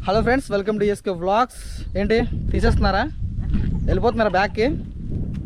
Hello friends welcome to SK vlogs ఏంటి తీసేస్తున్నారా? వెళ్ళిపోతున్నారా బ్యాక్కి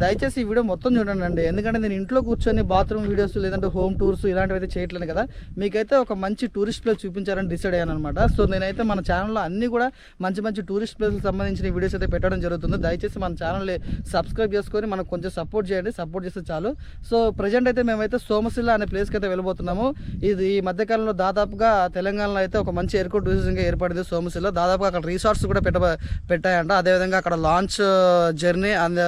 దయచేసి ఈ వీడియో మొత్తం చూడండి. అండి ఎందుకంటే నేను ఇంట్లో కూర్చొని బాత్రూమ్ వీడియోస్ లేదంటే హోమ్ టూర్స్ ఇలాంటివి అయితే చేయట్లేదు కదా. మీకైతే ఒక మంచి టూరిస్ట్ ప్లేస్ చూపించారని డిసైడ్ అయ్యాను అనమాట సో నేనైతే మన ఛానల్లో అన్ని కూడా మంచి మంచి టూరిస్ట్ ప్లేస్కి సంబంధించిన వీడియోస్ అయితే పెట్టడం జరుగుతుంది. దయచేసి మన ఛానల్ని సబ్స్క్రైబ్ చేసుకొని మనకు కొంచెం సపోర్ట్ చేయండి. సపోర్ట్ చేస్తే చాలు. సో ప్రజెంట్ అయితే మేమైతే సోమశిల అనే ప్లేస్కి అయితే వెళ్ళిపోతున్నాము ఇది ఈ మధ్యకాలంలో దాదాపుగా తెలంగాణలో అయితే ఒక మంచి ఎయిర్పోర్ట్ టూరిజంగా ఏర్పడింది సోమశిల. దాదాపుగా అక్కడ రిసార్ట్స్ కూడా పెట్ట పెట్టాయంట. అదేవిధంగా అక్కడ లాంచ్ జర్నీ అండ్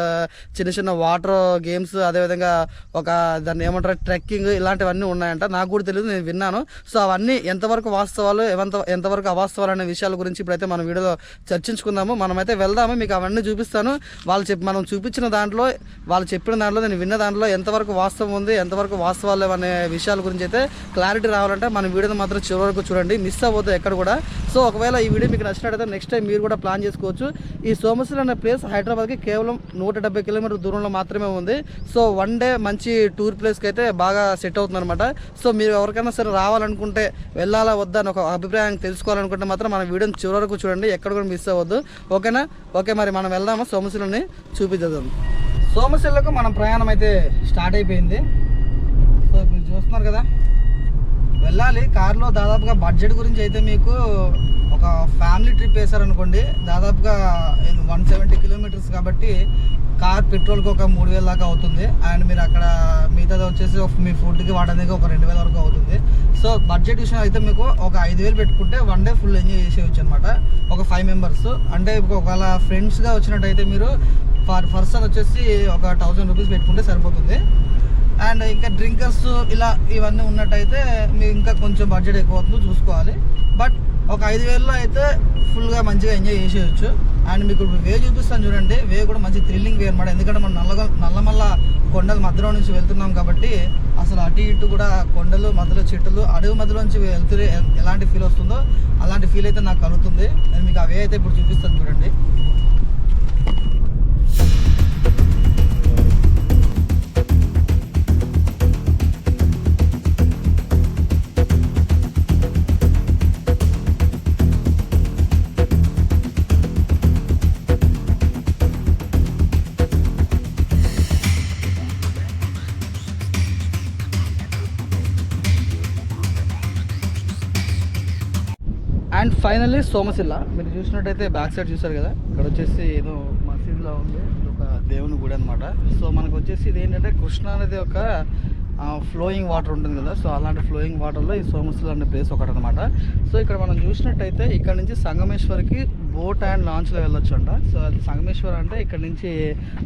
చిన్న చిన్న వాటర్ గేమ్స్ అదేవిధంగా ఒక దాన్ని ఏమంటారు ట్రెక్కింగ్ ఇలాంటివన్నీ ఉన్నాయంట. నాకు కూడా తెలియదు నేను విన్నాను. సో అవన్నీ ఎంతవరకు వాస్తవాలు ఎంత ఎంతవరకు అవాస్తవాలు అనే విషయాల గురించి ఇప్పుడైతే మన వీడియోలో చర్చించుకుందాము. మనమైతే వెళ్దాము మీకు అవన్నీ చూపిస్తాను. వాళ్ళు చెప్పి మనం చూపించిన దాంట్లో వాళ్ళు చెప్పిన దాంట్లో నేను విన్న దాంట్లో ఎంతవరకు వాస్తవం ఉంది ఎంతవరకు వాస్తవాలు అనే విషయాల గురించి అయితే క్లారిటీ రావాలంటే మన వీడియోని మాత్రం చివరి వరకు చూడండి. మిస్ అవ్వద్దు ఎక్కడ కూడా. సో ఒకవేళ ఈ వీడియో మీకు నచ్చినట్టయితే నెక్స్ట్ టైం మీరు కూడా ప్లాన్ చేసుకోవచ్చు. ఈ సోమశ్రీ అనే ప్లేస్ హైదరాబాద్కి కేవలం నూట డెబ్బై కిలోమీటర్ దూరంలో మాత్రమే ఉంది. సో వన్ డే మంచి టూర్ ప్లేస్కి అయితే బాగా సెట్ అవుతుంది అనమాట సో మీరు ఎవరికైనా సరే రావాలనుకుంటే వెళ్ళాలా వద్దా అని ఒక అభిప్రాయం తెలుసుకోవాలనుకుంటే మాత్రం మన వీడియోని చివరి వరకు చూడండి. ఎక్కడ కూడా మిస్ అవ్వద్దు. ఓకేనా? ఓకే మరి మనం వెళ్దామా? సోమశిలని చూపించేద్దాం సోమశిలకు మన ప్రయాణం అయితే స్టార్ట్ అయిపోయింది. సో మీరు చూస్తున్నారు కదా. వెళ్ళాలి. కార్లో దాదాపుగా బడ్జెట్ గురించి అయితే మీకు ఒక ఫ్యామిలీ ట్రిప్ వేశారనుకోండి దాదాపుగా వన్ సెవెంటీ కిలోమీటర్స్ కాబట్టి కార్ పెట్రోల్కి ఒక మూడు వేల దాకా అవుతుంది. అండ్ మీరు అక్కడ మిగతాది వచ్చేసి ఒక మీ ఫుడ్కి వాడడానికి ఒక రెండు వేల వరకు అవుతుంది. సో బడ్జెట్ విషయం అయితే మీకు ఒక ఐదు వేలు పెట్టుకుంటే వన్ డే ఫుల్ ఎంజాయ్ చేసేయచ్చు అనమాట ఒక ఫైవ్ మెంబర్స్ అంటే ఒకవేళ ఫ్రెండ్స్గా వచ్చినట్టయితే మీరు పర్ పర్సన్ వచ్చేసి ఒక థౌజండ్ రూపీస్ పెట్టుకుంటే సరిపోతుంది. అండ్ ఇంకా డ్రింకర్స్ ఇలా ఇవన్నీ ఉన్నట్టయితే మీరు ఇంకా కొంచెం బడ్జెట్ ఎక్కువ అవుతుందో చూసుకోవాలి. బట్ ఒక ఐదు వేలలో అయితే ఫుల్గా మంచిగా ఎంజాయ్ చేసేయచ్చు. అండ్ మీకు ఇప్పుడు వే చూపిస్తాను చూడండి. వే కూడా మంచి థ్రిల్లింగ్ వే అనమాట ఎందుకంటే మనం నల్ల నల్లమల్ల కొండల మధ్యలో నుంచి వెళ్తున్నాం కాబట్టి అసలు అటు ఇటు కూడా కొండలు మధ్యలో చెట్టులు అడవి మధ్యలో నుంచి వెళ్తూ ఎలాంటి ఫీల్ వస్తుందో అలాంటి ఫీల్ అయితే నాకు కలుగుతుంది. నేను మీకు ఆ వే అయితే ఇప్పుడు చూపిస్తాను చూడండి. And finally Somasila. మీరు చూసినట్టయితే బ్యాక్ సైడ్ చూసారు కదా? ఇక్కడ వచ్చేసి ఏదో మసీద్లో ఉంది. ఇది ఒక దేవుని గుడి అనమాట సో మనకు వచ్చేసి ఇది ఏంటంటే కృష్ణ అనేది ఒక ఫ్లోయింగ్ వాటర్ ఉంటుంది కదా? సో అలాంటి ఫ్లోయింగ్ వాటర్లో ఈ సోమశిల అనే ప్లేస్ ఒకటి అనమాట సో ఇక్కడ మనం చూసినట్టయితే ఇక్కడ నుంచి సంగమేశ్వరికి బోట్ అండ్ లాంచ్లో వెళ్ళొచ్చు అంట సో అది సంగమేశ్వర అంటే ఇక్కడ నుంచి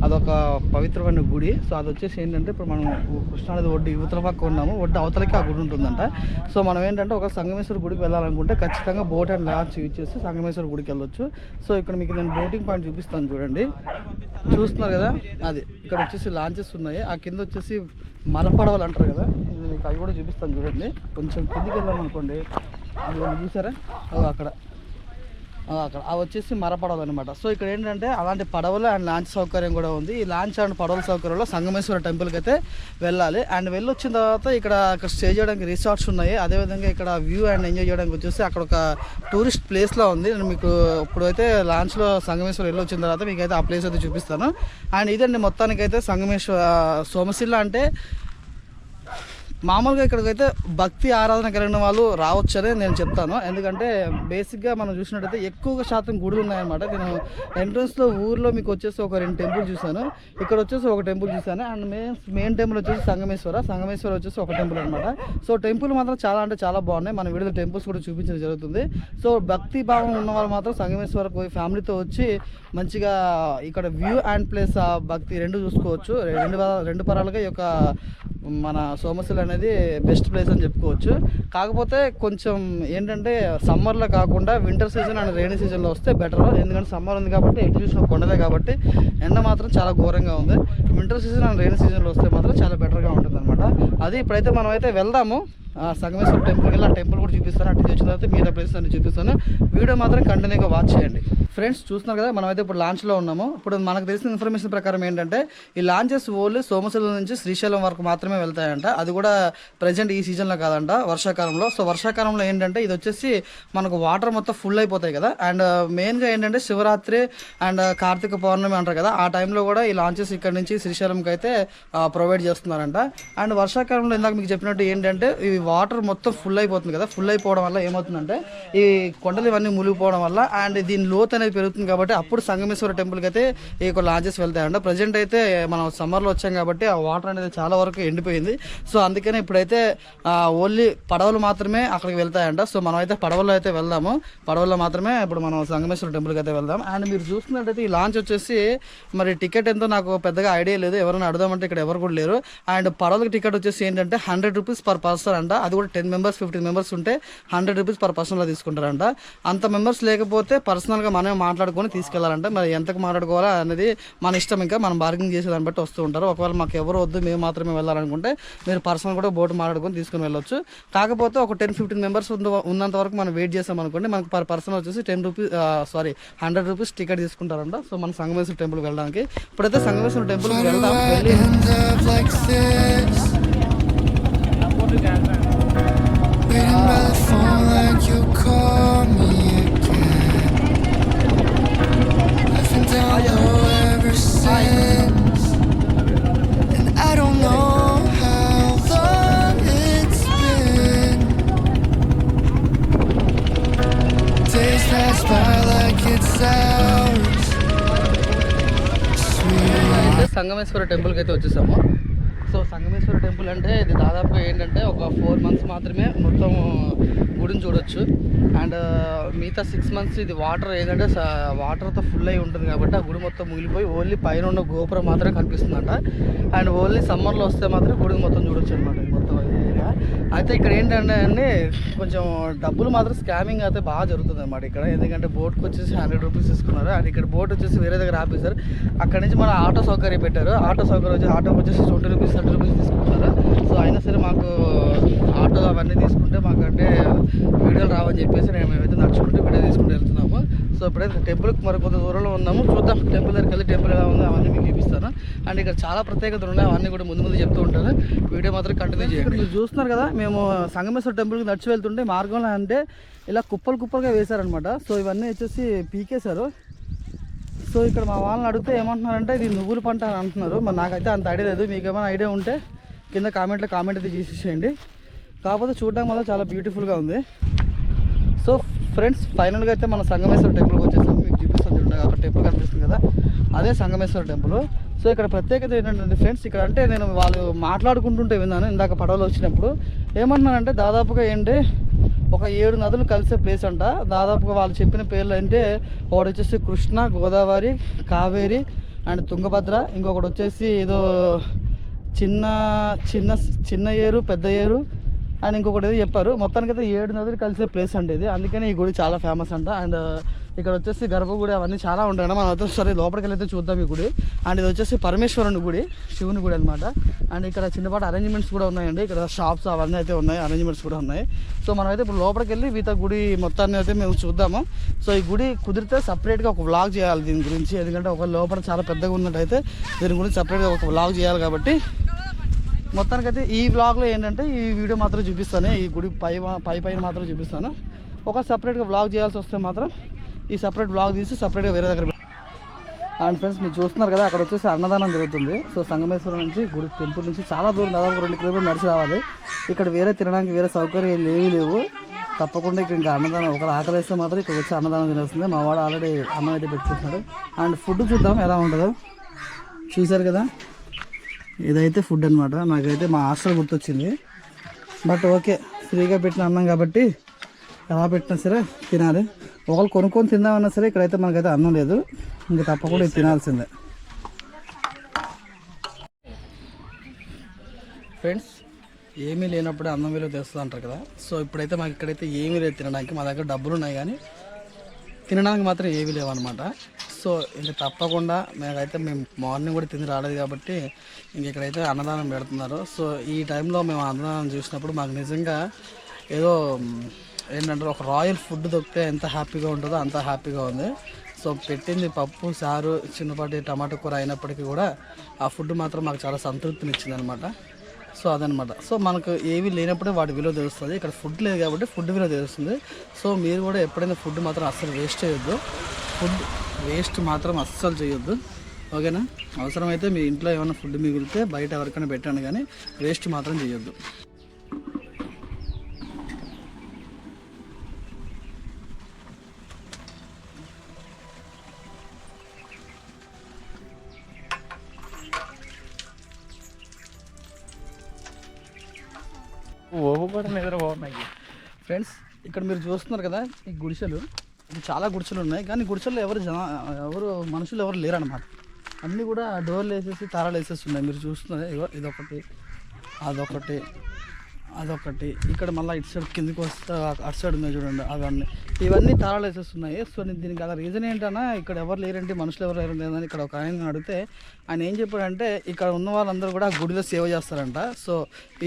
అదొక పవిత్రమైన గుడి. సో అది వచ్చేసి ఏంటంటే ఇప్పుడు మనం కృష్ణానది ఒడ్డు యువతల పక్క ఉన్నాము. ఒడ్డు అవతలకి ఆ గుడి ఉంటుందంట. సో మనం ఏంటంటే ఒక సంగమేశ్వర గుడికి వెళ్ళాలనుకుంటే ఖచ్చితంగా బోట్ అండ్ లాంచ్ యూజ్ చేసి సంగమేశ్వర గుడికి వెళ్ళొచ్చు. సో ఇక్కడ మీకు నేను బోటింగ్ పాయింట్ చూపిస్తాను చూడండి. చూస్తున్నారు కదా? అది ఇక్కడ వచ్చేసి లాంచెస్ ఉన్నాయి. ఆ కింద వచ్చేసి మరపడవలు అంటారు కదా? ఇది మీకు అవి కూడా చూపిస్తాను చూడండి. కొంచెం కిందికి వెళ్ళాం అనుకోండి అది చూసారా? అక్కడ. అక్కడ. అవి వచ్చేసి మరపడవలు అనమాట సో ఇక్కడ ఏంటంటే అలాంటి పడవలు అండ్ లాంచ్ సౌకర్యం కూడా ఉంది. ఈ లాంచ్ అండ్ పడవల సౌకర్యంలో సంగమేశ్వర టెంపుల్కి అయితే వెళ్ళాలి. అండ్ వెళ్ళి వచ్చిన తర్వాత ఇక్కడ అక్కడ స్టే చేయడానికి రిసార్ట్స్ ఉన్నాయి. అదేవిధంగా ఇక్కడ వ్యూ అండ్ ఎంజాయ్ చేయడానికి వచ్చేసి అక్కడ ఒక టూరిస్ట్ ప్లేస్లో ఉంది. నేను మీకు ఇప్పుడైతే లాంచ్లో సంగమేశ్వరం వెళ్ళి వచ్చిన తర్వాత మీకు అయితే ఆ ప్లేస్ అయితే చూపిస్తాను. అండ్ ఇదండి మొత్తానికైతే సంగమేశ్వర సోమశిల అంటే మామూలుగా ఇక్కడికైతే భక్తి ఆరాధన కలిగిన వాళ్ళు రావచ్చని నేను చెప్తాను. ఎందుకంటే బేసిక్గా మనం చూసినట్టయితే ఎక్కువగా శాతం గుడులు ఉన్నాయన్నమాట. నేను ఎంట్రన్స్లో ఊర్లో మీకు వచ్చేసి ఒక రెండు టెంపుల్ చూశాను. ఇక్కడ వచ్చేసి ఒక టెంపుల్ చూశాను. అండ్ మెయిన్ మెయిన్ టెంపుల్ వచ్చేసి సంగమేశ్వర. సంగమేశ్వర వచ్చేసి ఒక టెంపుల్ అనమాట సో టెంపుల్ మాత్రం చాలా అంటే చాలా బాగున్నాయి. మన వీడియో టెంపుల్స్ కూడా చూపించడం జరుగుతుంది. సో భక్తి భావం ఉన్న వాళ్ళు మాత్రం సంగమేశ్వరకు పోయి ఫ్యామిలీతో వచ్చి మంచిగా ఇక్కడ వ్యూ అండ్ ప్లేస్ ఆ భక్తి రెండు చూసుకోవచ్చు. రెండు రెండు పరాలుగా ఈ యొక్క మన సోమశిల అనేది బెస్ట్ ప్లేస్ అని చెప్పుకోవచ్చు. కాకపోతే కొంచెం ఏంటంటే సమ్మర్లో కాకుండా వింటర్ సీజన్ అండ్ రెయినీ సీజన్లో వస్తే బెటర్ ఎందుకంటే సమ్మర్ ఉంది కాబట్టి ఎటు చూసిన కొండలే కాబట్టి ఎండ మాత్రం చాలా ఘోరంగా ఉంది. వింటర్ సీజన్ అండ్ రెయినీ సీజన్లో వస్తే మాత్రం చాలా బెటర్గా ఉంటుంది అనమాట అది ఇప్పుడైతే మనం అయితే వెళ్దాము. సంగమేశ్వర టెంపుల్కి వెళ్ళి ఆ టెంపుల్ కూడా చూపిస్తాను అటు వచ్చిన తర్వాత మిగతా ప్లేసెస్ అన్ని చూపిస్తాను. వీడియో మాత్రం కంటిన్యూగా వాచ్ చేయండి. ఫ్రెండ్స్ చూస్తున్నారు కదా మనం అయితే ఇప్పుడు లాంచ్లో ఉన్నాము. ఇప్పుడు మనకు తెలిసిన ఇన్ఫర్మేషన్ ప్రకారం ఏంటంటే ఈ లాంచెస్ ఓన్లీ సోమశిలం నుంచి శ్రీశైలం వరకు మాత్రమే వెళ్తాయంట. అది కూడా ప్రజెంట్ ఈ సీజన్లో కాదంట వర్షాకాలంలో. సో వర్షాకాలంలో ఏంటంటే ఇది వచ్చేసి మనకు వాటర్ మొత్తం ఫుల్ అయిపోతాయి కదా. అండ్ మెయిన్గా uh, ఏంటంటే శివరాత్రి అండ్ uh, కార్తీక పౌర్ణమి అంటారు కదా ఆ టైంలో కూడా ఈ లాంచెస్ ఇక్కడ నుంచి శ్రీశైలంకి అయితే uh, ప్రొవైడ్ చేస్తున్నారంట. అండ్ వర్షాకాలంలో ఇందాక మీకు చెప్పినట్టు ఏంటంటే ఇవి వాటర్ మొత్తం ఫుల్ అయిపోతుంది కదా ఫుల్ అయిపోవడం వల్ల ఏమవుతుందంటే ఈ కొండలు ఇవన్నీ మునిగిపోవడం వల్ల అండ్ దీని లోత్ అనేది పెరుగుతుంది కాబట్టి అప్పుడు సంగమేశ్వర టెంపుల్కి అయితే ఈ యొక్క లాంచెస్ వెళ్తాయంట. ప్రజెంట్ అయితే మనం సమ్మర్లో వచ్చాం కాబట్టి ఆ వాటర్ అనేది చాలా వరకు ఎండిపోయింది. సో అందుకని ఇప్పుడైతే ఓన్లీ పడవలు మాత్రమే అక్కడికి వెళ్తాయంట. సో మనం అయితే పడవలో అయితే వెళ్దాము. పడవలో మాత్రమే ఇప్పుడు మనం సంగమేశ్వర టెంపుల్కి అయితే వెళ్దాం. అండ్ మీరు చూస్తున్నట్టయితే ఈ లాంచ్ వచ్చేసి మరి టికెట్ ఎంతో నాకు పెద్దగా ఐడియా లేదు. ఎవరైనా అడదామంటే ఇక్కడ ఎవరు కూడా లేరు. అండ్ పడవలకి టికెట్ వచ్చేసి ఏంటంటే హండ్రెడ్ రూపీస్ పర్ పర్సన్ అంట. అది కూడా టెన్ మెంబర్స్ ఫిఫ్టీన్ మెంబర్స్ ఉంటే హండ్రెడ్ రూపీస్ పర్ పర్సన్లో తీసుకుంటారంట. అంత మెంబర్స్ లేకపోతే పర్సనల్గా మనమే మాట్లాడుకొని తీసుకెళ్ళాలంటే. మరి ఎంతకు మాట్లాడుకోవాలా అనేది మన ఇష్టం ఇంకా. మనం బార్గెనింగ్ చేసే దాన్ని బట్టి వస్తూ ఉంటారు. ఒకవేళ మాకు ఎవరు వద్దు మేము మాత్రమే వెళ్ళాలనుకుంటే మీరు పర్సనల్ కూడా బోట్ మాట్లాడుకొని తీసుకుని వెళ్ళొచ్చు. కాకపోతే ఒక టెన్ ఫిఫ్టీన్ మెంబర్స్ ఉన్నంత వరకు మనం వెయిట్ చేసాం అనుకోండి మనకు పర్ పర్సన్ వచ్చేసి ten rupees sorry hundred rupees ticket తీసుకుంటారంట. సో మన సంగమేశ్వర టెంపుల్కి వెళ్ళడానికి. ఇప్పుడైతే సంగమేశ్వర టెంపుల్కి వెళ్ళి end up like this. Waiting by the phone like you call me again. I've been down low ever since. And I don't know how long it's been. Days pass by like it's hours. Sweet. అయితే సంగమేశ్వర టెంపుల్కి అయితే వచ్చేసాము so Sangameshwara temple అంటే ఇది దాదాపుగా ఏంటంటే ఒక four months మాత్రమే మొత్తం గుడిని చూడొచ్చు. అండ్ మిగతా సిక్స్ మంత్స్ ఇది వాటర్ ఏంటంటే వాటర్తో ఫుల్ అయి ఉంటుంది కాబట్టి ఆ గుడి మొత్తం ముగిలిపోయి ఓన్లీ పైన ఉన్న గోపురం మాత్రమే కనిపిస్తుందంట. అండ్ ఓన్లీ సమ్మర్లో వస్తే మాత్రం గుడిని మొత్తం చూడొచ్చు అనమాట మొత్తం. అయితే ఇక్కడ ఏంటంటే అండి కొంచెం డబ్బులు మాత్రం స్కామింగ్ అయితే బాగా జరుగుతుంది అనమాట ఇక్కడ. ఎందుకంటే బోట్కి వచ్చేసి హండ్రెడ్ రూపీస్ తీసుకున్నారు. అండ్ ఇక్కడ బోట్ వచ్చేసి వేరే దగ్గర ఆపేశారు. అక్కడ నుంచి మన ఆటో సౌకర్యం పెట్టారు. ఆటో సౌకర్యం వచ్చి ఆటోకి వచ్చేసి ట్వంటీ రూపీస్ థర్టీ రూపీస్ తీసుకుంటున్నారు. సో అయినా సరే మాకు ఆటో అవన్నీ తీసుకుంటే మాకు అంటే వీడియోలు రావని చెప్పేసి నేను మేమైతే నడుచుకుంటూ వీడియో తీసుకుంటూ వెళ్తున్నాం. సో ఇప్పుడైతే టెంపుల్కి మరి కొంత దూరంలో ఉన్నాము. చూద్దాం టెంపుల్ దగ్గరికి వెళ్ళి టెంపుల్ ఎలా ఉందో అవన్నీ మీకు చూపిస్తాను. అండ్ ఇక్కడ చాలా ప్రత్యేకతలు ఉన్నాయి అవన్నీ కూడా ముందు ముందు చెప్తూ ఉంటాను. వీడియో మాత్రం కంటిన్యూ చేయండి. మీరు చూస్తున్నారు కదా మేము సంగమేశ్వర టెంపుల్కి నడిచి వెళ్తుంటే మార్గంలో అంటే ఇలా కుప్పలు కుప్పలుగా వేశారనమాట సో ఇవన్నీ వచ్చేసి పీకేశారు. సో ఇక్కడ మా వాళ్ళని అడిగితే ఏమంటున్నారంటే ఇది నువ్వుల పంట అని అంటున్నారు. మరి నాకైతే అంత ఐడియా లేదు. మీకు ఏమైనా ఐడియా ఉంటే కింద కామెంట్లో కామెంట్ అయితే చేసేసేయండి కాకపోతే చూడడానికి మాత్రం చాలా బ్యూటిఫుల్గా ఉంది. సో ఫ్రెండ్స్ ఫైనల్గా అయితే మన సంగమేశ్వర టెంపుల్కి వచ్చేసాం. మీకు చూపిస్తాను చూడండి అక్కడ టెంపుల్ కనిపిస్తుంది కదా. అదే సంగమేశ్వర టెంపుల్ సో ఇక్కడ ప్రత్యేకత ఏంటంటే ఫ్రెండ్స్ ఇక్కడ అంటే నేను వాళ్ళు మాట్లాడుకుంటుంటే విన్నాను ఇందాక పడవలో వచ్చినప్పుడు. ఏమన్నానంటే దాదాపుగా ఏంటి ఒక ఏడు నదులు కలిసే ప్లేస్ అంట. దాదాపుగా వాళ్ళు చెప్పిన పేర్లు అంటే ఒకటి వచ్చేసి కృష్ణ గోదావరి కావేరి అండ్ తుంగభద్ర. ఇంకొకటి వచ్చేసి ఏదో చిన్న చిన్న చిన్న ఏరు పెద్ద ఏరు అండ్ ఇంకొకటి ఏదో చెప్పారు. మొత్తానికి అయితే ఏడు నదులు కలిసే ప్లేస్ అండి ఇది. అందుకని ఈ గుడి చాలా ఫేమస్ అంట. అండ్ uh, ఇక్కడ వచ్చేసి గర్భగుడి అవన్నీ చాలా ఉంటాయి మనం అయితే సరే లోపలికి వెళ్ళి చూద్దాం ఈ గుడి. అండ్ ఇది వచ్చేసి పరమేశ్వరుని గుడి శివుని గుడి అనమాట అండ్ ఇక్కడ చిన్నపాటి అరేంజ్మెంట్స్ కూడా ఉన్నాయండి. ఇక్కడ షాప్స్ అవన్నీ అయితే ఉన్నాయి అరేంజ్మెంట్స్ కూడా ఉన్నాయి. సో మనం అయితే ఇప్పుడు లోపలికి వెళ్ళి వీత గుడి మొత్తాన్ని అయితే మేము చూద్దాము. సో ఈ గుడి కుదిరితే సపరేట్గా ఒక వ్లాగ్ చేయాలి దీని గురించి. ఎందుకంటే ఒక లోపల చాలా పెద్దగా ఉన్నట్టయితే దీని గురించి సపరేట్గా ఒక వ్లాగ్ చేయాలి కాబట్టి మొత్తానికైతే ఈ వ్లాగ్లో ఏంటంటే ఈ వీడియో మాత్రం చూపిస్తాను. ఈ గుడి పై పై పైన మాత్రం చూపిస్తాను. ఒక సపరేట్గా వ్లాగ్ చేయాల్సి వస్తే మాత్రం ఈ సపరేట్ బ్లాగ్ తీసి సపరేట్గా వేరే దగ్గర అండ్ ఫ్రెండ్స్ మీరు చూస్తున్నారు కదా అక్కడ వచ్చేసి అన్నదానం జరుగుతుంది. సో సంగమేశ్వరం నుంచి గుడి టెంపుల్ నుంచి చాలా దూరం దాదాపు రెండు కిలోమీటర్లు నడిచి రావాలి. ఇక్కడ వేరే తినడానికి వేరే సౌకర్యాలు ఏమీ లేవు. తప్పకుండా ఇక్కడ ఇంకా అన్నదానం ఒకరు ఆకలిస్తే మాత్రం ఇక్కడ వచ్చి అన్నదానం తినేస్తుంది. మా వాడు ఆల్రెడీ అన్నం అయితే పెట్టుకుంటున్నాడు. అండ్ ఫుడ్ చూద్దాం ఎలా ఉంటుందో. చూశారు కదా? ఇదైతే ఫుడ్ అనమాట నాకైతే మా హాస్టల్ గుర్తొచ్చింది. బట్ ఓకే ఫ్రీగా పెట్టిన అన్నం కాబట్టి ఎలా పెట్టినా సరే తినాలి. ఒకళ్ళు కొనుక్కొని తిందామన్నా సరే ఇక్కడైతే మనకైతే అన్నం లేదు. ఇంకా తప్పకుండా ఇది తినాల్సిందే. ఫ్రెండ్స్ ఏమీ లేనప్పుడే అన్నం విలువ తెస్తుంది అంటారు కదా. సో ఇప్పుడైతే మాకు ఇక్కడైతే ఏమీ లేదు తినడానికి. మా దగ్గర డబ్బులు ఉన్నాయి కానీ తినడానికి మాత్రం ఏమీ లేవు అనమాట సో ఇంక తప్పకుండా మేమైతే మేము మార్నింగ్ కూడా తిని రాలేదు కాబట్టి ఇంక ఇక్కడైతే అన్నదానం పెడుతున్నారు. సో ఈ టైంలో మేము అన్నదానం చూసినప్పుడు మాకు నిజంగా ఏదో ఏంటంటారు ఏంటంటే ఒక రాయల్ ఫుడ్ దొరికితే ఎంత హ్యాపీగా ఉంటుందో అంత హ్యాపీగా ఉంది. సో పెట్టింది పప్పు సారు చిన్నపాటి టమాటా కూర అయినప్పటికీ కూడా ఆ ఫుడ్ మాత్రం మాకు చాలా సంతృప్తిని ఇచ్చిందనమాట సో అదనమాట. సో మనకు ఏవి లేనప్పుడే వాటి విలువ తెలుస్తుంది. ఇక్కడ ఫుడ్ లేదు కాబట్టి ఫుడ్ విలువ తెలుస్తుంది. సో మీరు కూడా ఎప్పుడైనా ఫుడ్ మాత్రం అస్సలు వేస్ట్ చేయొద్దు. ఫుడ్ వేస్ట్ మాత్రం అస్సలు చేయొద్దు ఓకేనా అవసరమైతే మీ ఇంట్లో ఏమైనా ఫుడ్ మిగిలితే బయట ఎవరికైనా పెట్టండి కానీ వేస్ట్ మాత్రం చేయొద్దు ఓపు కూడా నిద్ర బాగున్నాయి ఫ్రెండ్స్ ఇక్కడ మీరు చూస్తున్నారు కదా ఈ గుడిసెలు చాలా గుడిసెలు ఉన్నాయి. కానీ గుడిసెల్లో ఎవరు జన ఎవరు మనుషులు ఎవరు లేరనమాట అన్నీ కూడా డోర్లు వేసేసి తారాలు వేసేసి ఉన్నాయి మీరు చూస్తున్నారు ఇదొకటి అదొకటి. అదొకటి. ఇక్కడ మళ్ళీ ఇటు సైడ్ కిందకి వస్తే అటు సైడ్ ఉన్నాయి చూడండి అవన్నీ ఇవన్నీ తాళాలు వేసేస్తున్నాయి. సో నేను దీనికి అలా రీజన్ ఏంటన్నా ఇక్కడ ఎవరు లేరంటే మనుషులు ఎవరు లేరు లేదని ఇక్కడ ఒక ఆయన అడిగితే ఆయన ఏం చెప్పాడంటే ఇక్కడ ఉన్న వాళ్ళందరూ కూడా గుడిలో సేవ చేస్తారంట. సో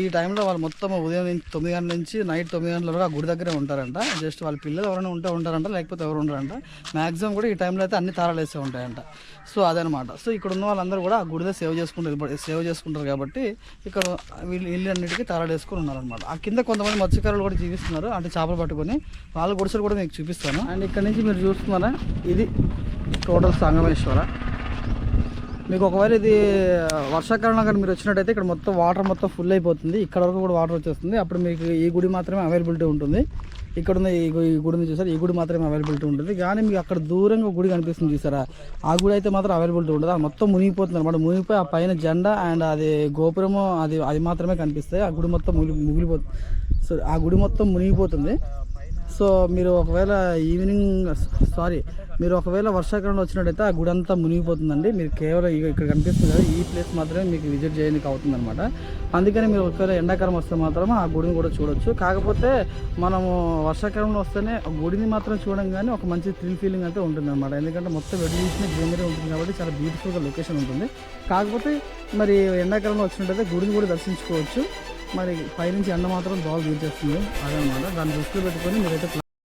ఈ టైంలో వాళ్ళు మొత్తం ఉదయం తొమ్మిది గంటల నుంచి నైట్ తొమ్మిది గంటల వరకు ఆ గుడి దగ్గరే ఉంటారంట. జస్ట్ వాళ్ళ పిల్లలు ఎవరైనా ఉంటే ఉంటారంట లేకపోతే ఎవరు ఉండరంట. మ్యాక్సిమం కూడా ఈ టైంలో అయితే అన్ని తాళాలు వేసే ఉంటాయంట. సో అదనమాట సో ఇక్కడ ఉన్న వాళ్ళందరూ కూడా ఆ గుడిలో సేవ చేసుకుంటారు సేవ చేసుకుంటారు కాబట్టి ఇక్కడ వీళ్ళు ఇల్లు అన్నిటికీ తాళాలు ఉన్నారు. ఉన్నారనమాట ఆ కింద కొంతమంది మత్స్యకారులు కూడా జీవిస్తున్నారు అంటే చేపలు పట్టుకొని. వాళ్ళ గుడిసెలు కూడా మీకు చూపిస్తాను. అండ్ ఇక్కడ నుంచి మీరు చూస్తున్నారా? ఇది టోటల్ సంగమేశ్వర. మీకు ఒకవేళ ఇది వర్షాకాలంలో కానీ మీరు వచ్చినట్టయితే ఇక్కడ మొత్తం వాటర్ మొత్తం ఫుల్ అయిపోతుంది. ఇక్కడ వరకు కూడా వాటర్ వచ్చేస్తుంది. అప్పుడు మీకు ఈ గుడి మాత్రమే అవైలబిలిటీ ఉంటుంది. ఇక్కడ ఉన్న ఈ గుడి ఈ గుడిని చూసారు? ఈ గుడి మాత్రమే అవైలబిలిటీ ఉంటుంది. కానీ మీకు అక్కడ దూరంగా గుడి కనిపిస్తుంది చూసారా? ఆ గుడి అయితే మాత్రం అవైలబిలిటీ ఉంటుంది అది మొత్తం మునిగిపోతుంది అనమాట మునిగిపోయి ఆ పైన జెండా అండ్ అది గోపురము అది అది మాత్రమే కనిపిస్తాయి. ఆ గుడి మొత్తం మునిగి ముగిలిపోతుంది. సో ఆ గుడి మొత్తం మునిగిపోతుంది. సో మీరు ఒకవేళ ఈవినింగ్ సారీ మీరు ఒకవేళ వర్షాకాలంలో వచ్చినట్టయితే ఆ గుడి అంతా మునిగిపోతుందండి. మీరు కేవలం ఇక్కడ కనిపిస్తుంది కదా ఈ ప్లేస్ మాత్రమే మీకు విజిట్ చేయడానికి అవుతుందన్నమాట. అందుకని మీరు ఒకవేళ ఎండాకాలం వస్తే మాత్రం ఆ గుడిని కూడా చూడొచ్చు. కాకపోతే మనము వర్షాకాలంలో వస్తేనే ఆ గుడిని మాత్రం చూడడం కానీ ఒక మంచి థ్రిల్ ఫీలింగ్ అయితే ఉంటుంది అనమాట ఎందుకంటే మొత్తం వెడిషన్ గ్రీనరీ ఉంటుంది కాబట్టి చాలా బ్యూటిఫుల్గా లొకేషన్ ఉంటుంది. కాకపోతే మరి ఎండాకాలంలో వచ్చినట్టయితే గుడిని కూడా దర్శించుకోవచ్చు. మరి పైనుంచి ఎండ మాత్రం బాగా వీచేస్తుంది అదనమాట. దాన్ని దృష్టిలో పెట్టుకొని మీరైతే